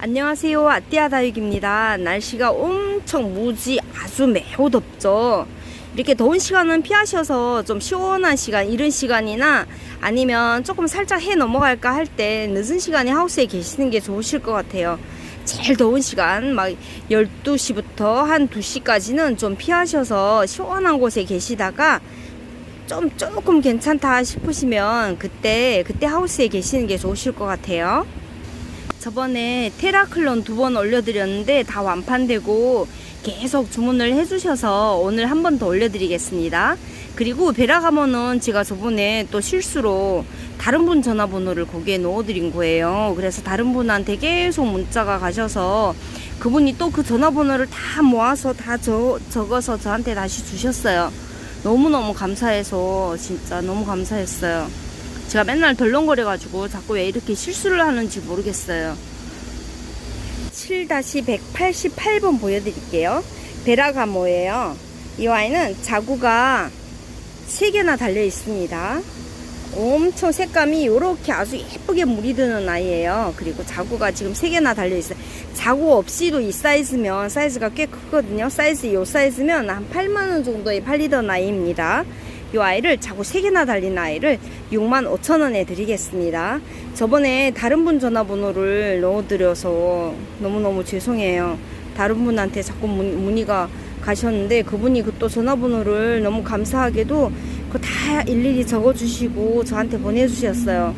안녕하세요. 아띠아 다육입니다. 날씨가 엄청 무지 아주 매우 덥죠. 이렇게 더운 시간은 피하셔서 좀 시원한 시간, 이른 시간이나 아니면 조금 살짝 해 넘어갈까 할 때 늦은 시간에 하우스에 계시는 게 좋으실 것 같아요. 제일 더운 시간, 막 12시부터 한 2시까지는 좀 피하셔서 시원한 곳에 계시다가 좀 조금 괜찮다 싶으시면 그때, 그때 하우스에 계시는 게 좋으실 것 같아요. 저번에 테라클론 두 번 올려드렸는데 다 완판되고 계속 주문을 해주셔서 오늘 한 번 더 올려드리겠습니다. 그리고 베라가모는 제가 저번에 또 실수로 다른 분 전화번호를 거기에 넣어드린 거예요. 그래서 다른 분한테 계속 문자가 가셔서 그분이 또 그 전화번호를 다 모아서 다 저, 적어서 저한테 다시 주셨어요. 너무너무 감사해서 진짜 너무 감사했어요. 제가 맨날 덜렁거려가지고 자꾸 왜 이렇게 실수를 하는지 모르겠어요. 7-188번 보여드릴게요. 베라가모예요. 이 아이는 자구가 3개나 달려 있습니다. 엄청 색감이 이렇게 아주 예쁘게 물이 드는 아이예요. 그리고 자구가 지금 3개나 달려 있어요. 자구 없이도 이 사이즈면 사이즈가 꽤 크거든요. 사이즈 이 사이즈면 한 8만원 정도에 팔리던 아이입니다. 이 아이를 자구 3개나 달린 아이를 6만 5천 원에 드리겠습니다. 저번에 다른 분 전화번호를 넣어드려서 너무너무 죄송해요. 다른 분한테 자꾸 문, 문의가 가셨는데 그분이 그 또 전화번호를 너무 감사하게도 그거 다 일일이 적어주시고 저한테 보내주셨어요.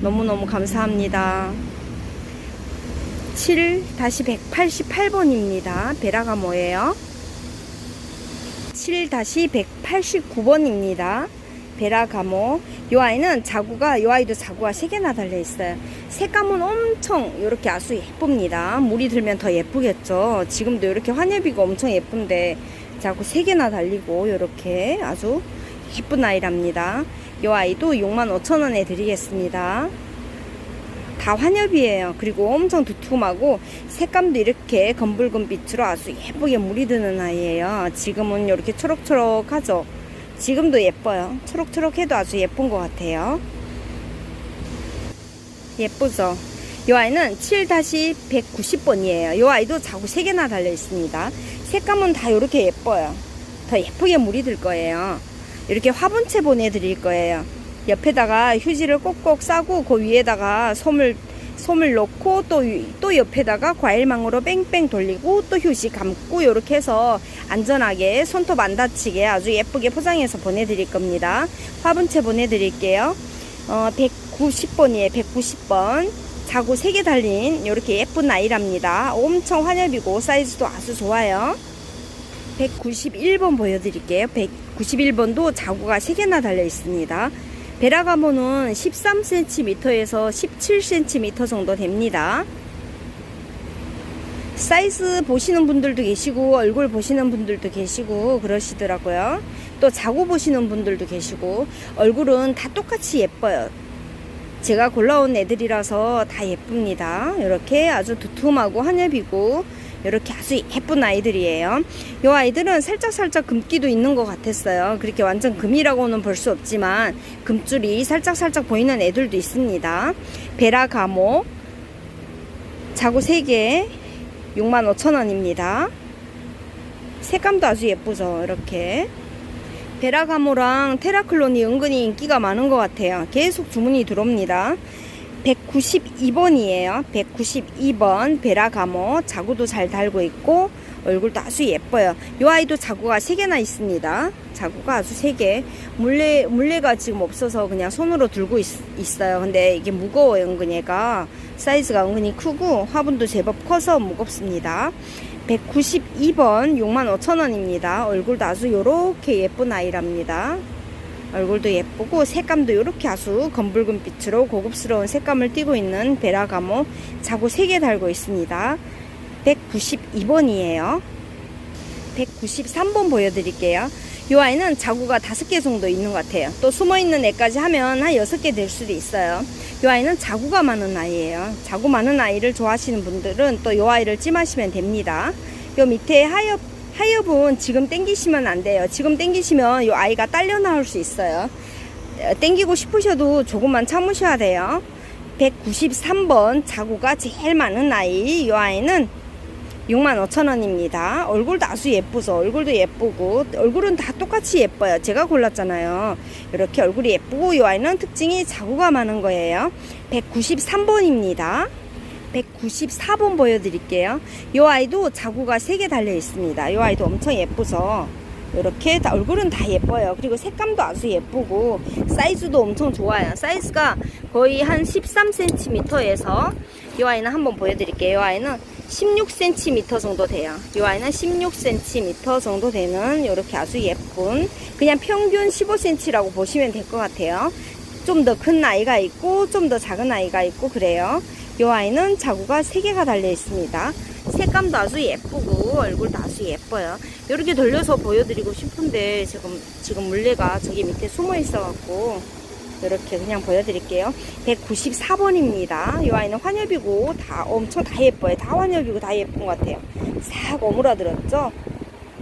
너무너무 감사합니다. 7-188번입니다. 베라가 뭐예요? 7-189번입니다. 베라가모. 이 아이는 자구가, 이 아이도 자구가 3개나 달려있어요. 색감은 엄청 이렇게 아주 예쁩니다. 물이 들면 더 예쁘겠죠. 지금도 이렇게 환엽이가 엄청 예쁜데 자구 3개나 달리고 이렇게 아주 예쁜 아이랍니다. 이 아이도 65,000원에 드리겠습니다. 다 환엽이에요. 그리고 엄청 두툼하고 색감도 이렇게 검붉은 빛으로 아주 예쁘게 물이 드는 아이예요. 지금은 이렇게 초록초록하죠. 지금도 예뻐요. 초록초록해도 아주 예쁜 것 같아요. 예쁘죠? 이 아이는 7-190번이에요. 이 아이도 자구 3개나 달려 있습니다. 색감은 다 이렇게 예뻐요. 더 예쁘게 물이 들 거예요. 이렇게 화분채 보내드릴 거예요. 옆에다가 휴지를 꼭꼭 싸고 그 위에다가 솜을 솜을 넣고 또, 또 옆에다가 과일망으로 뺑뺑 돌리고 또 휴지 감고 이렇게 해서 안전하게 손톱 안 다치게 아주 예쁘게 포장해서 보내드릴 겁니다. 화분채 보내드릴게요. 어, 190번이에요. 190번. 자구 3개 달린 이렇게 예쁜 아이랍니다. 엄청 환엽이고 사이즈도 아주 좋아요. 191번 보여드릴게요. 191번도 자구가 3개나 달려 있습니다. 베라가모는 13cm에서 17cm 정도 됩니다. 사이즈 보시는 분들도 계시고 얼굴 보시는 분들도 계시고 그러시더라고요. 또 자고 보시는 분들도 계시고 얼굴은 다 똑같이 예뻐요. 제가 골라온 애들이라서 다 예쁩니다. 이렇게 아주 두툼하고 한엽이고 이렇게 아주 예쁜 아이들이에요. 이 아이들은 살짝살짝 금기도 있는 것 같았어요. 그렇게 완전 금이라고는 볼 수 없지만 금줄이 살짝살짝 보이는 애들도 있습니다. 베라가모 자구 3개 65,000원입니다. 색감도 아주 예쁘죠. 이렇게 베라가모랑 테라클론이 은근히 인기가 많은 것 같아요. 계속 주문이 들어옵니다. 192번이에요. 192번 베라가모 자구도 잘 달고 있고 얼굴도 아주 예뻐요. 이 아이도 자구가 3개나 있습니다. 자구가 아주 3개. 물레, 물레가 지금 없어서 그냥 손으로 들고 있, 어요 근데 이게 무거워요, 은근히 얘가. 사이즈가 은근히 크고 화분도 제법 커서 무겁습니다. 192번 65,000원입니다. 얼굴도 아주 요렇게 예쁜 아이랍니다. 얼굴도 예쁘고 색감도 이렇게 아주 검붉은 빛으로 고급스러운 색감을 띠고 있는 베라가모 자구 3개 달고 있습니다. 192번이에요. 193번 보여드릴게요. 이 아이는 자구가 5개 정도 있는 것 같아요. 또 숨어있는 애까지 하면 한 6개 될 수도 있어요. 이 아이는 자구가 많은 아이예요. 자구 많은 아이를 좋아하시는 분들은 또 이 아이를 찜하시면 됩니다. 요 밑에 하엽 하엽은 지금 땡기시면 안 돼요. 지금 땡기시면 이 아이가 딸려 나올 수 있어요. 어, 땡기고 싶으셔도 조금만 참으셔야 돼요. 193번 자구가 제일 많은 아이. 이 아이는 65,000원입니다. 얼굴도 아주 예쁘죠. 얼굴도 예쁘고 얼굴은 다 똑같이 예뻐요. 제가 골랐잖아요. 이렇게 얼굴이 예쁘고 이 아이는 특징이 자구가 많은 거예요. 193번입니다. 194번 보여드릴게요. 이 아이도 자구가 3개 달려 있습니다. 이 아이도 엄청 예쁘죠. 이렇게 다 얼굴은 다 예뻐요. 그리고 색감도 아주 예쁘고 사이즈도 엄청 좋아요. 사이즈가 거의 한 13cm에서 이 아이는 한번 보여드릴게요. 이 아이는 16cm 정도 돼요. 이 아이는 16cm 정도 되는 이렇게 아주 예쁜 그냥 평균 15cm라고 보시면 될 것 같아요. 좀 더 큰 아이가 있고 좀 더 작은 아이가 있고 그래요. 이 아이는 자구가 3개가 달려 있습니다. 색감도 아주 예쁘고 얼굴도 아주 예뻐요. 이렇게 돌려서 보여드리고 싶은데 지금 지금 물레가 저기 밑에 숨어 있어갖고 이렇게 그냥 보여드릴게요. 194번입니다. 이 아이는 환엽이고 다 엄청 다 예뻐요. 다 환엽이고 다 예쁜 것 같아요. 싹 오므라들었죠.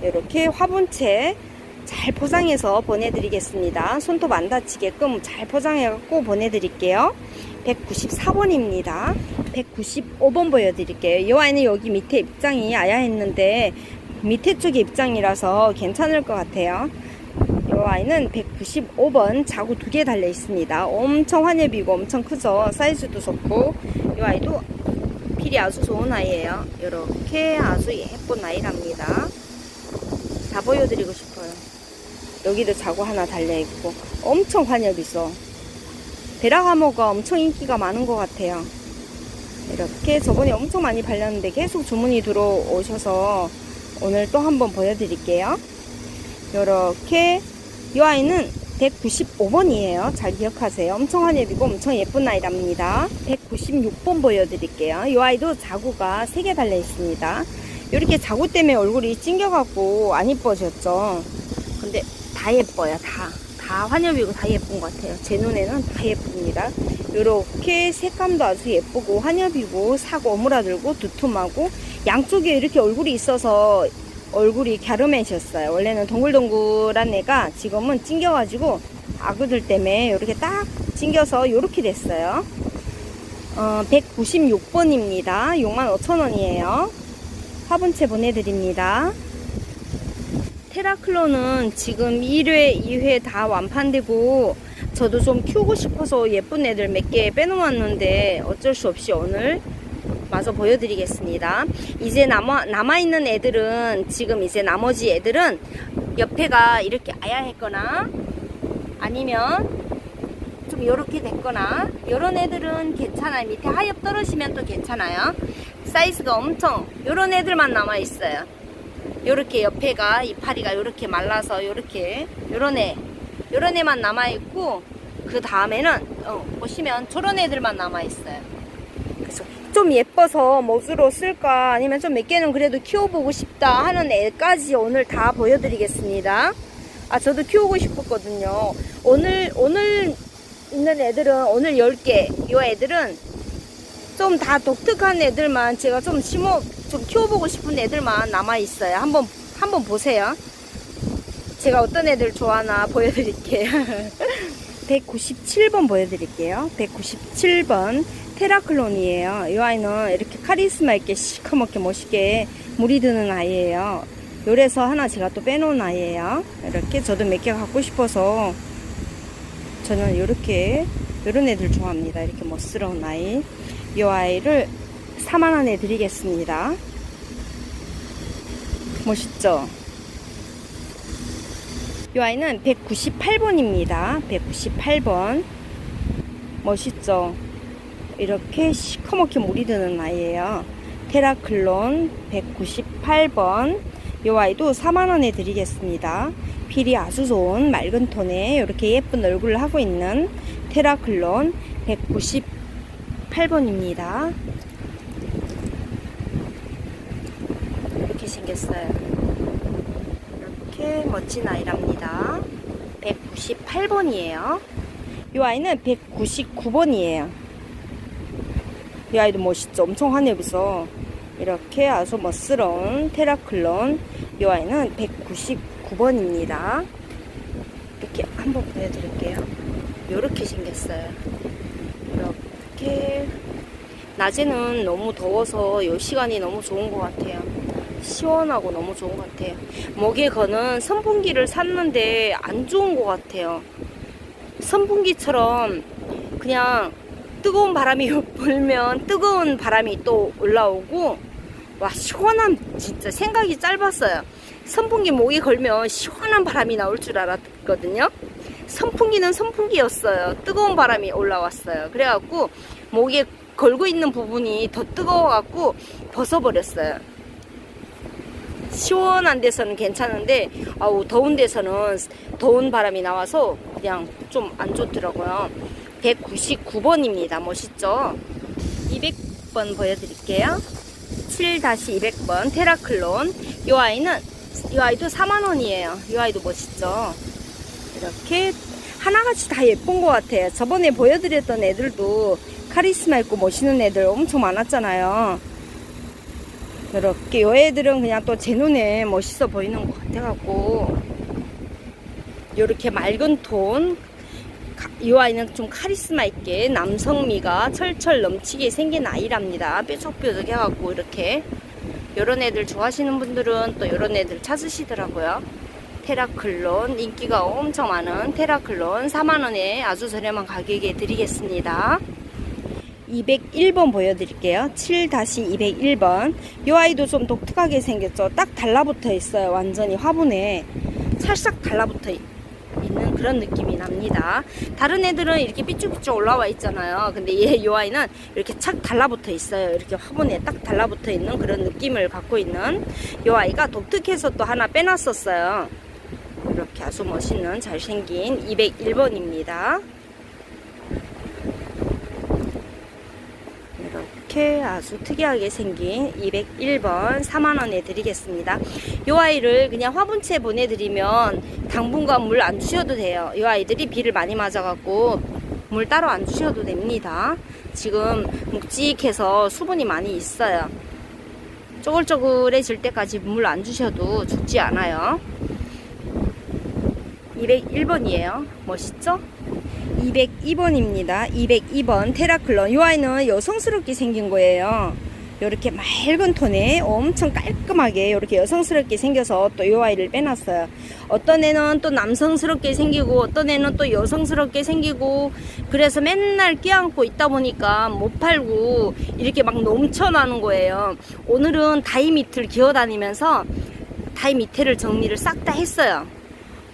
이렇게 화분채 잘 포장해서 보내드리겠습니다. 손톱 안 다치게끔 잘 포장해갖고 보내드릴게요. 194번입니다. 195번 보여드릴게요. 이 아이는 여기 밑에 입장이 아야 했는데 밑에 쪽에 입장이라서 괜찮을 것 같아요. 이 아이는 195번 자구 두 개 달려 있습니다. 엄청 환엽이고 엄청 크죠. 사이즈도 좋고 이 아이도 필이 아주 좋은 아이예요. 이렇게 아주 예쁜 아이랍니다. 다 보여드리고 싶어요. 여기도 자구 하나 달려 있고 엄청 환엽이죠. 베라가모가 엄청 인기가 많은 것 같아요. 이렇게 저번에 엄청 많이 발렸는데 계속 주문이 들어오셔서 오늘 또 한번 보여드릴게요. 이렇게 이 아이는 195번이에요. 잘 기억하세요. 엄청 환엽이고 엄청 예쁜 아이랍니다. 196번 보여드릴게요. 이 아이도 자구가 3개 달려 있습니다. 이렇게 자구 때문에 얼굴이 찡겨갖고 안 이뻐졌죠. 근데 다 예뻐요. 다. 다 환엽이고 다 예쁜 것 같아요. 제 눈에는 다 예쁩니다. 이렇게 색감도 아주 예쁘고 환엽이고 사고 오므라들고 두툼하고 양쪽에 이렇게 얼굴이 있어서 얼굴이 갸름해졌어요. 원래는 동글동글한 애가 지금은 찡겨가지고 아구들 때문에 이렇게 딱 찡겨서 이렇게 됐어요. 어, 196번입니다. 65,000원이에요. 화분채 보내드립니다. 테라클로는 지금 1회, 2회 다 완판되고 저도 좀 키우고 싶어서 예쁜 애들 몇 개 빼놓았는데 어쩔 수 없이 오늘 마저 보여드리겠습니다. 이제 남아, 남아있는 애들은 지금 이제 나머지 애들은 옆에가 이렇게 아야했거나 아니면 좀 이렇게 됐거나 이런 애들은 괜찮아요. 밑에 하엽 떨어지면 또 괜찮아요. 사이즈가 엄청 이런 애들만 남아 있어요. 요렇게 옆에가 이파리가 요렇게 말라서 요렇게 요런 애 요런 애만 남아 있고 그 다음에는 어, 보시면 저런 애들만 남아 있어요. 그래서 좀 예뻐서 뭐주로 쓸까 아니면 좀 몇 개는 그래도 키워보고 싶다 하는 애까지 오늘 다 보여드리겠습니다. 아 저도 키우고 싶었거든요. 오늘 오늘 있는 애들은 오늘 10개 이 애들은 좀 다 독특한 애들만 제가 좀 심어 좀 키워보고 싶은 애들만 남아 있어요. 한번 한번 보세요. 제가 어떤 애들 좋아하나 보여드릴게요. 197번 보여드릴게요. 197번 테라클론이에요. 이 아이는 이렇게 카리스마 있게 시커멓게 멋있게 물이 드는 아이예요. 요래서 하나 제가 또 빼놓은 아이예요. 이렇게 저도 몇 개 갖고 싶어서 저는 이렇게 이런 애들 좋아합니다. 이렇게 멋스러운 아이. 이 아이를 4만원에 드리겠습니다. 멋있죠? 이 아이는 198번입니다. 198번. 멋있죠? 이렇게 시커멓게 물이 드는 아이예요. 테라클론 198번. 이 아이도 4만원에 드리겠습니다. 필이 아주 좋은 맑은 톤에 이렇게 예쁜 얼굴을 하고 있는 테라클론 198번입니다. 이렇게 생겼어요. 이렇게 멋진 아이랍니다. 198번이에요. 이 아이는 199번이에요. 이 아이도 멋있죠? 엄청 환엽이서 이렇게 아주 멋스러운 테라클론 이 아이는 199번입니다. 이렇게 한번 보여드릴게요. 이렇게 생겼어요. 이렇게 낮에는 너무 더워서 이 시간이 너무 좋은 것 같아요. 시원하고 너무 좋은 것 같아요. 목에 거는 선풍기를 샀는데 안 좋은 것 같아요. 선풍기처럼 그냥 뜨거운 바람이 불면 뜨거운 바람이 또 올라오고 와 시원함 진짜 생각이 짧았어요. 선풍기 목에 걸면 시원한 바람이 나올 줄 알았거든요. 선풍기는 선풍기였어요. 뜨거운 바람이 올라왔어요. 그래갖고 목에 걸고 있는 부분이 더 뜨거워갖고 벗어버렸어요. 시원한 데서는 괜찮은데 아우 더운 데서는 더운 바람이 나와서 그냥 좀 안 좋더라고요. 199번입니다. 멋있죠? 200번 보여드릴게요. 7-200번 테라클론. 이 아이는 이 아이도 4만 원이에요. 이 아이도 멋있죠? 이렇게 하나같이 다 예쁜 것 같아요. 저번에 보여드렸던 애들도 카리스마 있고 멋있는 애들 엄청 많았잖아요. 이렇게 요 애들은 그냥 또 제 눈에 멋있어 보이는 것 같아갖고 요렇게 맑은 톤. 가- 이 아이는 좀 카리스마 있게 남성미가 철철 넘치게 생긴 아이랍니다. 뾰족뾰족 해갖고 이렇게 요런 애들 좋아하시는 분들은 또 요런 애들 찾으시더라고요. 테라클론 인기가 엄청 많은 테라클론 4만원에 아주 저렴한 가격에 드리겠습니다. 201번 보여드릴게요. 7-201번. 이 아이도 좀 독특하게 생겼죠. 딱 달라붙어 있어요. 완전히 화분에. 살짝 달라붙어 있- 있는 그런 느낌이 납니다. 다른 애들은 이렇게 삐쭉삐쭉 올라와 있잖아요. 근데 얘, 이 아이는 이렇게 착 달라붙어 있어요. 이렇게 화분에 딱 달라붙어 있는 그런 느낌을 갖고 있는 이 아이가 독특해서 또 하나 빼놨었어요. 이렇게 아주 멋있는 잘생긴 201번입니다. 이렇게 아주 특이하게 생긴 201번 4만원에 드리겠습니다. 이 아이를 그냥 화분채 보내드리면 당분간 물 안 주셔도 돼요. 이 아이들이 비를 많이 맞아갖고 물 따로 안 주셔도 됩니다. 지금 묵직해서 수분이 많이 있어요. 쪼글쪼글해질 때까지 물 안 주셔도 죽지 않아요. 201번이에요. 멋있죠? 202번입니다. 202번 테라클론. 이 아이는 여성스럽게 생긴 거예요. 이렇게 맑은 톤에 엄청 깔끔하게 이렇게 여성스럽게 생겨서 또 이 아이를 빼놨어요. 어떤 애는 또 남성스럽게 생기고 어떤 애는 또 여성스럽게 생기고 그래서 맨날 껴안고 있다 보니까 못 팔고 이렇게 막 넘쳐나는 거예요. 오늘은 다이 밑을 기어다니면서 다이 밑에를 정리를 싹 다 했어요.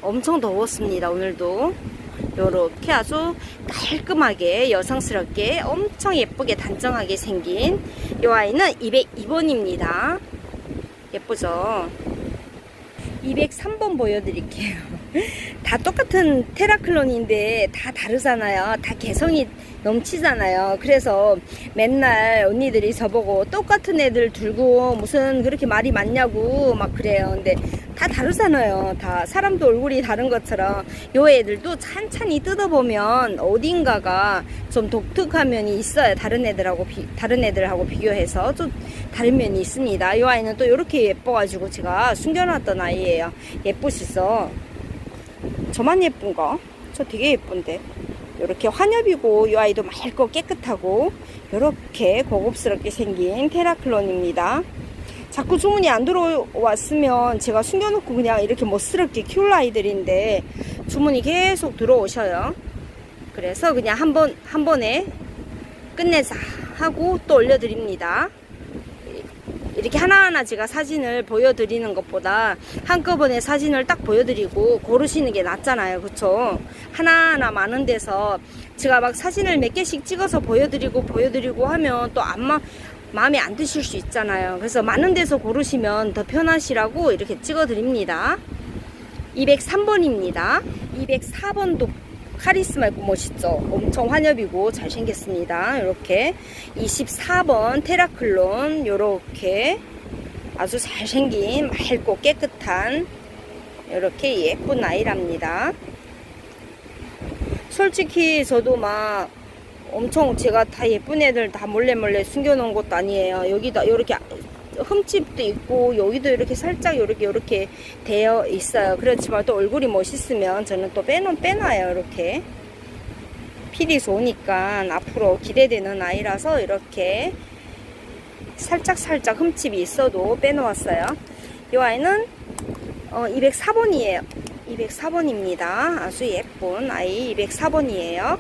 엄청 더웠습니다. 오늘도. 요렇게 아주 깔끔하게 여성스럽게 엄청 예쁘게 단정하게 생긴 이 아이는 202번입니다. 예쁘죠? 203번 보여드릴게요. 다 똑같은 테라클론인데 다 다르잖아요. 다 개성이 넘치잖아요. 그래서 맨날 언니들이 저보고 똑같은 애들 들고 무슨 그렇게 말이 많냐고 막 그래요. 근데 다 다르잖아요. 다 사람도 얼굴이 다른 것처럼 요 애들도 찬찬히 뜯어보면 어딘가가 좀 독특한 면이 있어요. 다른 애들하고 비, 다른 애들하고 비교해서 좀 다른 면이 있습니다. 이 아이는 또 이렇게 예뻐가지고 제가 숨겨놨던 아이예요. 예쁘시죠? 저만 예쁜가? 저 되게 예쁜데. 이렇게 환엽이고 이 아이도 맑고 깨끗하고 이렇게 고급스럽게 생긴 테라클론입니다. 자꾸 주문이 안 들어왔으면 제가 숨겨놓고 그냥 이렇게 멋스럽게 키울 아이들인데 주문이 계속 들어오셔요. 그래서 그냥 한 번, 한 번에 끝내자 하고 또 올려드립니다. 이렇게 하나하나 제가 사진을 보여드리는 것보다 한꺼번에 사진을 딱 보여드리고 고르시는 게 낫잖아요. 그쵸? 하나하나 많은 데서 제가 막 사진을 몇 개씩 찍어서 보여드리고 보여드리고 하면 또 안 마, 마음에 안 드실 수 있잖아요. 그래서 많은 데서 고르시면 더 편하시라고 이렇게 찍어드립니다. 203번입니다. 204번도 카리스마 있고 멋있죠? 엄청 환엽이고 잘생겼습니다. 이렇게 24번 테라클론 이렇게 아주 잘생긴 맑고 깨끗한 이렇게 예쁜 아이랍니다. 솔직히 저도 막 엄청 제가 다 예쁜 애들 다 몰래 몰래 숨겨놓은 것도 아니에요. 여기다 이렇게 흠집도 있고 여기도 이렇게 살짝 이렇게 이렇게 되어 있어요. 그렇지만 또 얼굴이 멋있으면 저는 또 빼놓 빼놔요. 이렇게 필이 좋으니까 앞으로 기대되는 아이라서 이렇게 살짝 살짝 흠집이 있어도 빼놓았어요. 이 아이는 어, 204번이에요. 204번입니다. 아주 예쁜 아이 204번이에요.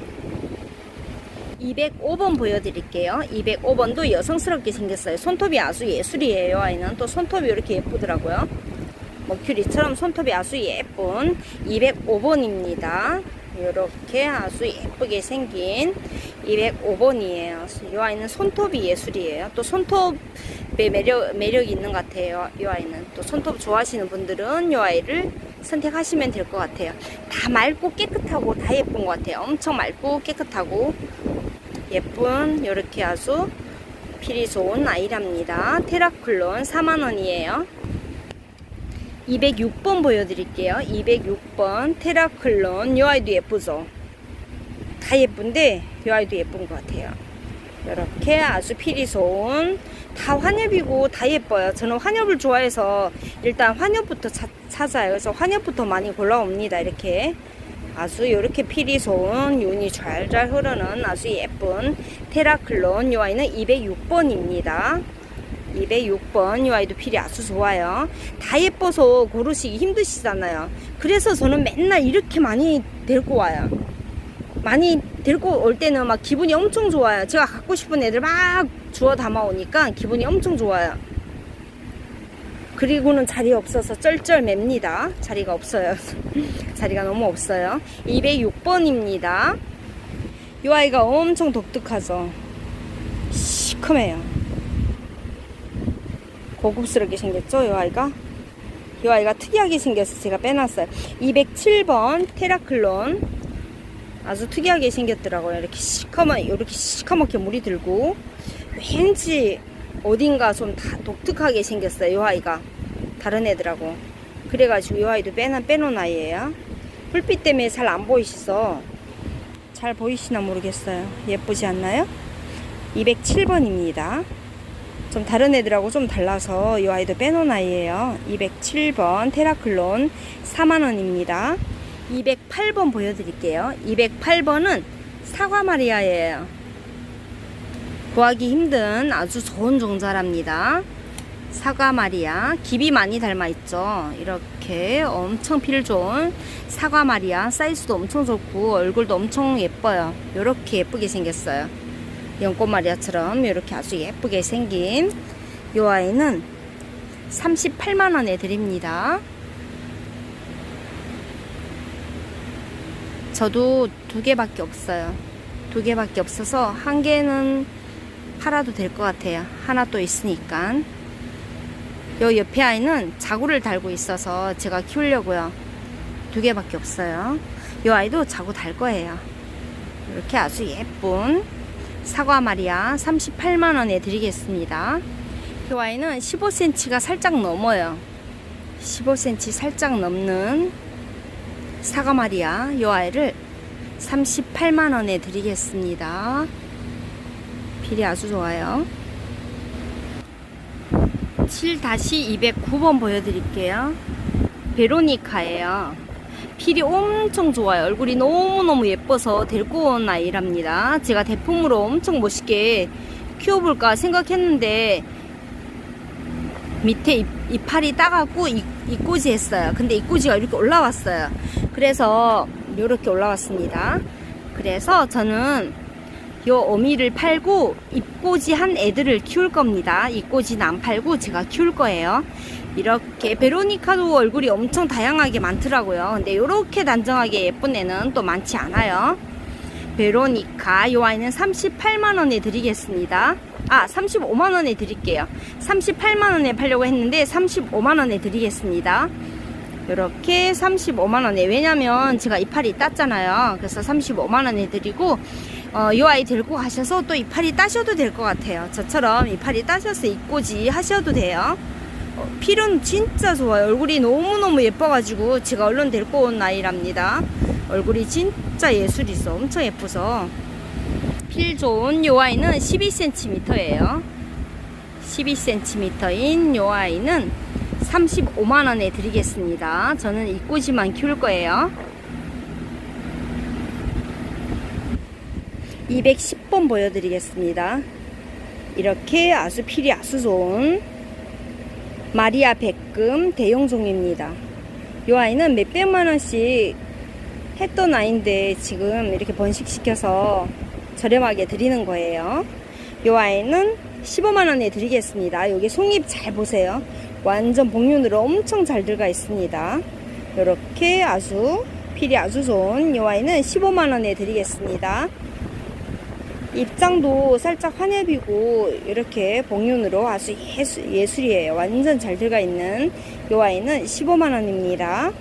205번 보여드릴게요. 205번도 여성스럽게 생겼어요. 손톱이 아주 예술이에요. 아이는 또 손톱이 이렇게 예쁘더라고요. 머큐리처럼 손톱이 아주 예쁜 205번입니다. 이렇게 아주 예쁘게 생긴 205번이에요. 이 아이는 손톱이 예술이에요. 또 손톱에 매력, 매력이 있는 것 같아요. 이 아이는. 또 손톱 좋아하시는 분들은 이 아이를 선택하시면 될 것 같아요. 다 맑고 깨끗하고 다 예쁜 것 같아요. 엄청 맑고 깨끗하고 예쁜 이렇게 아주 필이 좋은 아이랍니다. 테라클론 4만원이에요. 206번 보여드릴게요. 206번 테라클론 이 아이도 예쁘죠? 다 예쁜데 이 아이도 예쁜 것 같아요. 이렇게 아주 필이 좋은 다 환엽이고 다 예뻐요. 저는 환엽을 좋아해서 일단 환엽부터 차, 찾아요. 그래서 환엽부터 많이 골라옵니다. 이렇게 아주 이렇게 필이 좋은 윤이 잘잘 흐르는 아주 예쁜 테라클론 이 아이는 206번입니다. 206번 이 아이도 필이 아주 좋아요. 다 예뻐서 고르시기 힘드시잖아요. 그래서 저는 맨날 이렇게 많이 데리고 와요. 많이 데리고 올 때는 막 기분이 엄청 좋아요. 제가 갖고 싶은 애들 막 주워 담아 오니까 기분이 엄청 좋아요. 그리고는 자리 없어서 쩔쩔 맵니다. 자리가 없어요. 자리가 너무 없어요. 206번입니다. 이 아이가 엄청 독특하죠. 시커매요. 고급스럽게 생겼죠, 이 아이가? 이 아이가 특이하게 생겨서 제가 빼놨어요. 207번 테라클론. 아주 특이하게 생겼더라고요. 이렇게 시커먼, 이렇게 시커멓게 물이 들고. 왠지 어딘가 좀 다 독특하게 생겼어요, 이 아이가. 다른 애들하고. 그래가지고 이 아이도 빼놓, 빼놓은 아이예요. 불빛 때문에 잘 안 보이셔서 잘 보이시나 모르겠어요. 예쁘지 않나요? 207번입니다. 좀 다른 애들하고 좀 달라서 이 아이도 빼놓은 아이예요. 207번 테라클론 4만원입니다. 208번 보여드릴게요. 208번은 사과 마리아예요. 구하기 힘든 아주 좋은 종자랍니다. 사과 마리아 깁이 많이 닮아 있죠. 이렇게 엄청 필 좋은 사과 마리아 사이즈도 엄청 좋고 얼굴도 엄청 예뻐요. 이렇게 예쁘게 생겼어요. 연꽃 마리아처럼 이렇게 아주 예쁘게 생긴 이 아이는 38만 원에 드립니다. 저도 두 개밖에 없어요. 두 개밖에 없어서 한 개는 팔아도 될 것 같아요. 하나 또 있으니까. 요 옆에 아이는 자구를 달고 있어서 제가 키우려고요. 두 개밖에 없어요. 요 아이도 자구 달 거예요. 이렇게 아주 예쁜 사과 마리아 38만원에 드리겠습니다. 이 아이는 15cm가 살짝 넘어요. 15cm 살짝 넘는 사과 마리아 이 아이를 38만원에 드리겠습니다. 필이 아주 좋아요. 7-209번 보여드릴게요. 베로니카예요. 필이 엄청 좋아요. 얼굴이 너무너무 예뻐서 데리고 온 아이랍니다. 제가 대품으로 엄청 멋있게 키워볼까 생각했는데 밑에 잎, 이파리 따갖고 이, 이꼬지 했어요. 근데 이꼬지가 이렇게 올라왔어요. 그래서 이렇게 올라왔습니다. 그래서 저는 요 어미를 팔고 잎꼬지 한 애들을 키울 겁니다. 잎꼬지는 안 팔고 제가 키울 거예요. 이렇게 베로니카도 얼굴이 엄청 다양하게 많더라고요. 근데 이렇게 단정하게 예쁜 애는 또 많지 않아요. 베로니카 요 아이는 38만원에 드리겠습니다. 아 35만원에 드릴게요. 38만원에 팔려고 했는데 35만원에 드리겠습니다. 이렇게 35만원에 왜냐면 제가 이파리 땄잖아요. 그래서 35만원에 드리고 어, 이 아이 데리고 가셔서 또 이파리 따셔도 될 것 같아요. 저처럼 이파리 따셔서 입고지 하셔도 돼요. 어, 필은 진짜 좋아요. 얼굴이 너무너무 예뻐가지고 제가 얼른 데리고 온 아이랍니다. 얼굴이 진짜 예술이죠. 엄청 예뻐서. 필 좋은 요 아이는 12cm예요. 12cm인 요 아이는 35만원에 드리겠습니다. 저는 이 꼬지만 키울 거예요. 210번 보여드리겠습니다. 이렇게 아주 아주 좋은 마리아 백금 대용종입니다. 이 아이는 몇백만 원씩 했던 아이인데 지금 이렇게 번식시켜서 저렴하게 드리는 거예요. 이 아이는 15만 원에 드리겠습니다. 여기 송잎 잘 보세요. 완전 복륜으로 엄청 잘 들어가 있습니다. 이렇게 필이 아주 좋은 이 아이는 15만 원에 드리겠습니다. 입장도 살짝 환엽이고 이렇게 복륜으로 아주 예술, 예술이에요. 완전 잘 들어가 있는 이 아이는 15만 원입니다.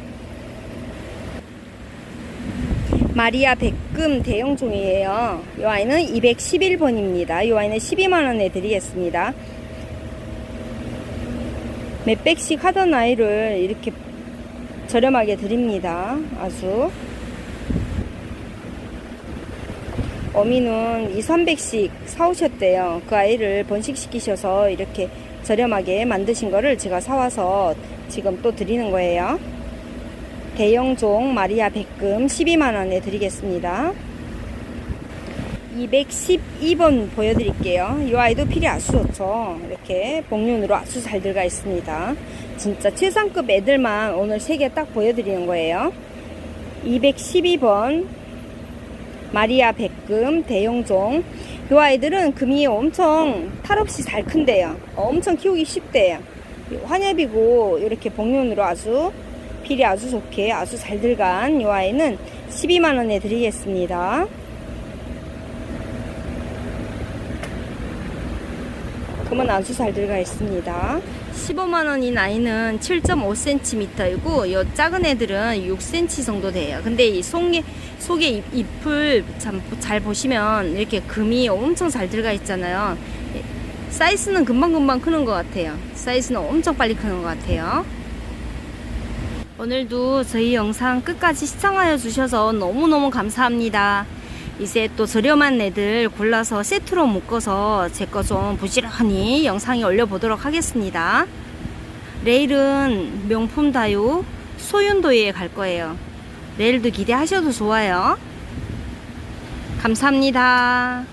마리아 백금 대용종이에요. 이 아이는 211번입니다. 이 아이는 12만 원에 드리겠습니다. 몇백씩 하던 아이를 이렇게 저렴하게 드립니다. 아주 어미는 2, 300씩 사오셨대요. 그 아이를 번식시키셔서 이렇게 저렴하게 만드신 거를 제가 사와서 지금 또 드리는 거예요. 대형종 마리아 백금 12만원에 드리겠습니다. 212번 보여드릴게요. 이 아이도 필이 아주 좋죠. 이렇게 복륜으로 아주 잘 들어가 있습니다. 진짜 최상급 애들만 오늘 3개 딱 보여드리는 거예요. 212번 마리아 백금 대용종. 이 아이들은 금이 엄청 탈없이 잘 큰대요. 엄청 키우기 쉽대요. 환엽이고 이렇게 복륜으로 아주 필이 아주 좋게 아주 잘 들어간 이 아이는 12만원에 드리겠습니다 아주 잘 들어가 있습니다. 15만원 인 아이는 7.5cm이고 이 작은 애들은 6cm 정도 돼요. 근데 이 속에, 속에 잎, 잎을 참 잘 보시면 이렇게 금이 엄청 잘 들어가 있잖아요. 사이즈는 금방금방 크는 것 같아요. 사이즈는 엄청 빨리 크는 것 같아요. 오늘도 저희 영상 끝까지 시청하여 주셔서 너무너무 감사합니다 이제 또 저렴한 애들 골라서 세트로 묶어서 제 거 좀 부지런히 영상에 올려보도록 하겠습니다. 레일은 명품 다요 소윤도에 갈 거예요. 레일도 기대하셔도 좋아요. 감사합니다.